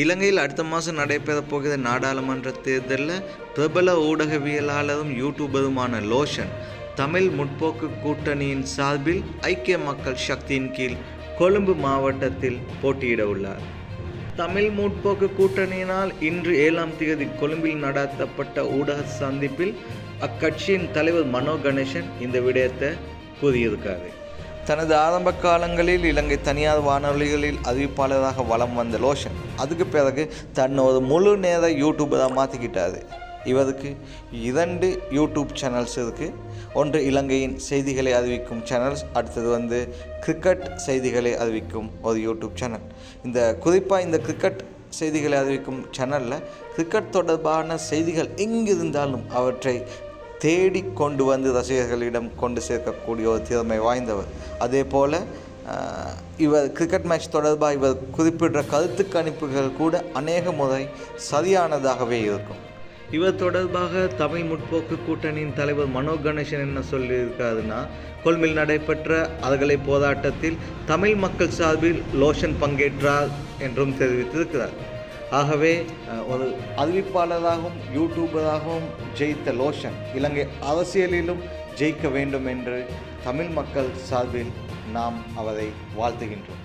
இலங்கையில் அடுத்த மாதம் நடைபெற போகிற நாடாளுமன்ற தேர்தலில் பிரபல ஊடகவியலாளரும் யூடியூபருமான லோஷன். தமிழ் முற்போக்கு கூட்டணியின் சார்பில் ஐக்கிய மக்கள் சக்தியின் கீழ் கொழும்பு மாவட்டத்தில் போட்டியிட உள்ளார். தமிழ் முற்போக்கு கூட்டணியினால் இன்று ஏழாம் தேதி கொழும்பில் நடத்தப்பட்ட ஊடக சந்திப்பில் அக்கட்சியின் தலைவர் மனோ கணேசன் இந்த விடயத்தை கூறியிருக்காரு. தனது ஆரம்ப காலங்களில் இலங்கை தனியார் வானொலிகளில் அறிவிப்பாளராக வலம் வந்த லோஷன் அதுக்கு பிறகு தன்னை ஒரு முழு நேர யூடியூபராக மாற்றிக்கிட்டாரு இவருக்கு இரண்டு யூடியூப் சேனல்ஸ் இருக்குது ஒன்று இலங்கையின் செய்திகளை அறிவிக்கும் சேனல்ஸ் அடுத்தது வந்து கிரிக்கெட் செய்திகளை அறிவிக்கும் ஒரு யூடியூப் சேனல் இந்த குறிப்பாக இந்த கிரிக்கெட் செய்திகளை அறிவிக்கும் சேனலில் கிரிக்கெட் தொடர்பான செய்திகள் எங்கிருந்தாலும் அவற்றை தேடி கொண்டு வந்து ரசிகர்களிடம் கொண்டு சேர்க்கக்கூடிய ஒரு திறமை வாய்ந்தவர். அதே போல் இவர் கிரிக்கெட் மேட்ச் தொடர்பாக இவர் குறிப்பிடுற கருத்து கணிப்புகள் கூட அநேக முறை சரியானதாகவே இருக்கும். இவர் தொடர்பாக தமிழ் முற்போக்கு கூட்டணியின் தலைவர் மனோ கணேசன் என்ன சொல்லியிருக்காருன்னா கொள்மில் நடைபெற்ற அறகலை போராட்டத்தில் தமிழ் மக்கள் சார்பில் லோஷன் பங்கேற்றார் என்றும் தெரிவித்திருக்கிறார். ஆகவே ஒரு அறிவிப்பாளராகவும் யூடியூபராகவும் ஜெயித்த லோஷன் இலங்கை அரசியலிலும் ஜெயிக்க வேண்டும் என்று தமிழ் மக்கள் சார்பில் நாம் அவரை வாழ்த்துகின்றோம்.